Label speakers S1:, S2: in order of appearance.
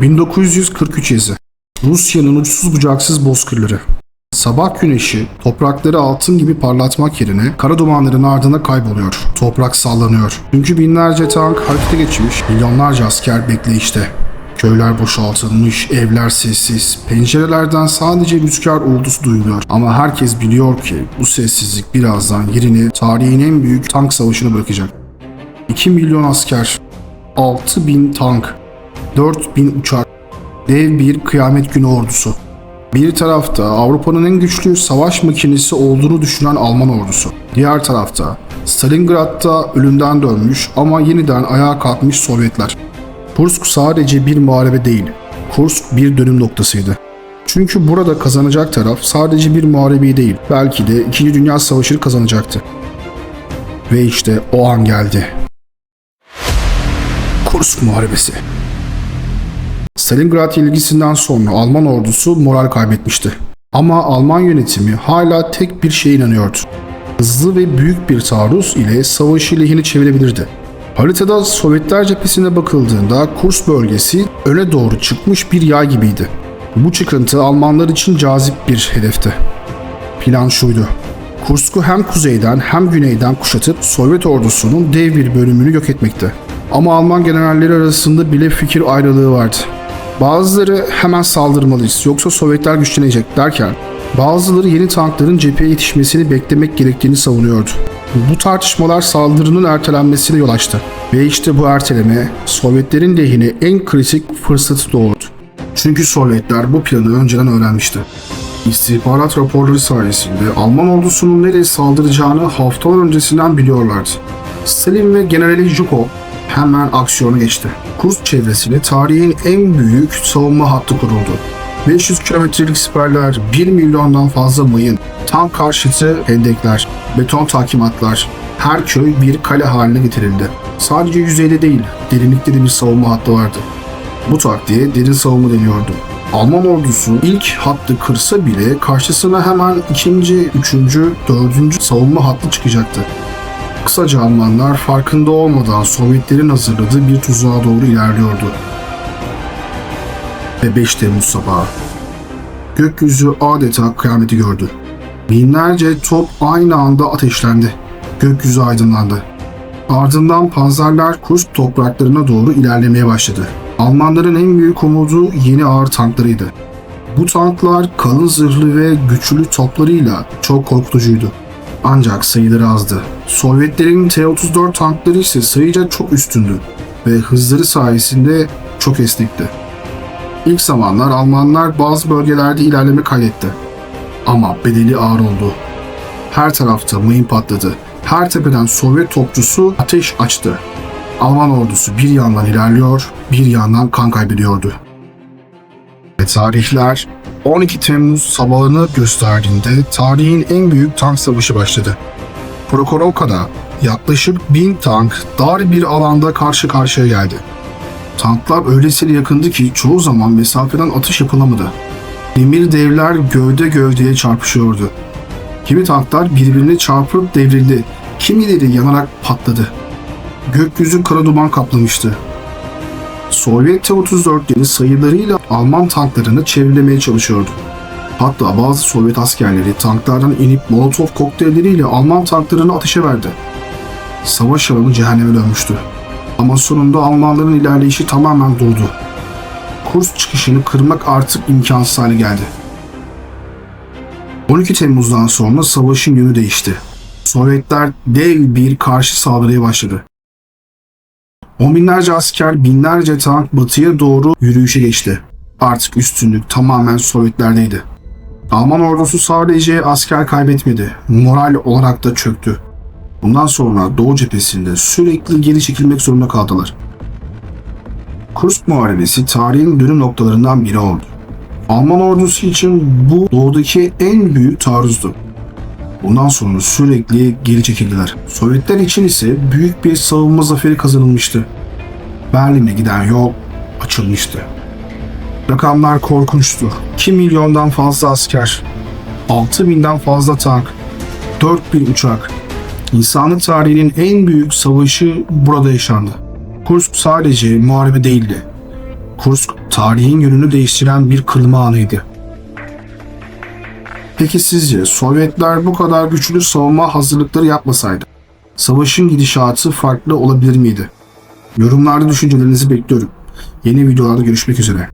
S1: 1943 yazı. Rusya'nın uçsuz bucaksız bozkırları. Sabah güneşi toprakları altın gibi parlatmak yerine kara dumanların ardında kayboluyor. Toprak sallanıyor. Çünkü binlerce tank harekete geçmiş, milyonlarca asker bekleyişte. Köyler boşaltılmış, evler sessiz, pencerelerden sadece rüzgar uğultusu duyuluyor. Ama herkes biliyor ki bu sessizlik birazdan yerini tarihin en büyük tank savaşını bırakacak. 2 milyon asker, 6 bin tank, 4 bin uçak, dev bir kıyamet günü ordusu. Bir tarafta Avrupa'nın en güçlü savaş makinesi olduğunu düşünen Alman ordusu. Diğer tarafta Stalingrad'da ölümden dönmüş ama yeniden ayağa kalkmış Sovyetler. Kursk sadece bir muharebe değil, Kursk bir dönüm noktasıydı. Çünkü burada kazanacak taraf sadece bir muharebeyi değil, belki de 2. Dünya Savaşı'nı kazanacaktı. Ve işte o an geldi. Kursk Muharebesi. Stalingrad ilgisinden sonra Alman ordusu moral kaybetmişti. Ama Alman yönetimi hala tek bir şeye inanıyordu. Hızlı ve büyük bir taarruz ile savaşı lehine çevirebilirdi. Haritada Sovyetler cephesine bakıldığında Kurs bölgesi öne doğru çıkmış bir yay gibiydi. Bu çıkıntı Almanlar için cazip bir hedefti. Plan şuydu. Kursk'u hem kuzeyden hem güneyden kuşatıp Sovyet ordusunun dev bir bölümünü yok etmekte. Ama Alman generalleri arasında bile fikir ayrılığı vardı. Bazıları hemen saldırmalıyız yoksa Sovyetler güçlenecek derken bazıları yeni tankların cepheye yetişmesini beklemek gerektiğini savunuyordu. Bu tartışmalar saldırının ertelenmesine yol açtı. Ve işte bu erteleme Sovyetlerin lehine en kritik fırsatı doğurdu. Çünkü Sovyetler bu planı önceden öğrenmişti. İstihbarat raporları sayesinde Alman ordusunun nereye saldıracağını haftalar öncesinden biliyorlardı. Stalin ve Generali Zhukov hemen aksiyona geçti. Kursk çevresine tarihin en büyük savunma hattı kuruldu. 500 kilometrelik siperler, 1 milyondan fazla mayın, tank karşıtı hendekler, beton takimatlar, her köy bir kale haline getirildi. Sadece yüzeyde değil, derinlikte de bir savunma hattı vardı. Bu taktiğe derin savunma deniyordu. Alman ordusu ilk hattı kırsa bile karşısına hemen ikinci, üçüncü, dördüncü savunma hattı çıkacaktı. Kısaca Almanlar farkında olmadan Sovyetlerin hazırladığı bir tuzağa doğru ilerliyordu. Ve 5 Temmuz sabahı. Gökyüzü adeta kıyameti gördü. Binlerce top aynı anda ateşlendi. Gökyüzü aydınlandı. Ardından panzerler Kursk topraklarına doğru ilerlemeye başladı. Almanların en büyük umudu yeni ağır tanklarıydı. Bu tanklar kalın zırhlı ve güçlü toplarıyla çok korkutucuydu. Ancak sayıları azdı. Sovyetlerin T-34 tankları ise sayıca çok üstündü ve hızları sayesinde çok esnekti. İlk zamanlar Almanlar bazı bölgelerde ilerleme kaydetti. Ama bedeli ağır oldu. Her tarafta mayın patladı. Her tepeden Sovyet topçusu ateş açtı. Alman ordusu bir yandan ilerliyor, bir yandan kan kaybediyordu. Tarihler 12 Temmuz sabahını gösterdiğinde tarihin en büyük tank savaşı başladı. Prokhorovka'da yaklaşık bin tank dar bir alanda karşı karşıya geldi. Tanklar öylesine yakındı ki çoğu zaman mesafeden atış yapılamadı. Demir devler gövde gövdeye çarpışıyordu. Kimi tanklar birbirine çarpıp devrildi, kimileri yanarak patladı. Gökyüzü kara duman kaplamıştı. Sovyet T-34'leri sayılarıyla Alman tanklarını çevirlemeye çalışıyordu. Hatta bazı Sovyet askerleri tanklardan inip Molotov kokteylleriyle Alman tanklarını ateşe verdi. Savaş alanı cehenneme dönmüştü. Ama sonunda Almanların ilerleyişi tamamen durdu. Kurs çıkışını kırmak artık imkansız hale geldi. 12 Temmuz'dan sonra savaşın yönü değişti. Sovyetler dev bir karşı saldırıya başladı. On binlerce asker, binlerce tank batıya doğru yürüyüşe geçti. Artık üstünlük tamamen Sovyetlerdeydi. Alman ordusu sadece asker kaybetmedi, moral olarak da çöktü. Bundan sonra Doğu cephesinde sürekli geri çekilmek zorunda kaldılar. Kursk Muharebesi tarihin dönüm noktalarından biri oldu. Alman ordusu için bu doğudaki en büyük taarruzdu. Bundan sonra sürekli geri çekildiler. Sovyetler için ise büyük bir savunma zaferi kazanılmıştı. Berlin'e giden yol açılmıştı. Rakamlar korkunçtu. 2 milyondan fazla asker, 6 binden fazla tank, 4 bin uçak. İnsanlık tarihinin en büyük savaşı burada yaşandı. Kursk sadece muharebe değildi. Kursk tarihin yönünü değiştiren bir kırılma anıydı. Peki sizce Sovyetler bu kadar güçlü savunma hazırlıkları yapmasaydı savaşın gidişatı farklı olabilir miydi? Yorumlarda düşüncelerinizi bekliyorum. Yeni videolarda görüşmek üzere.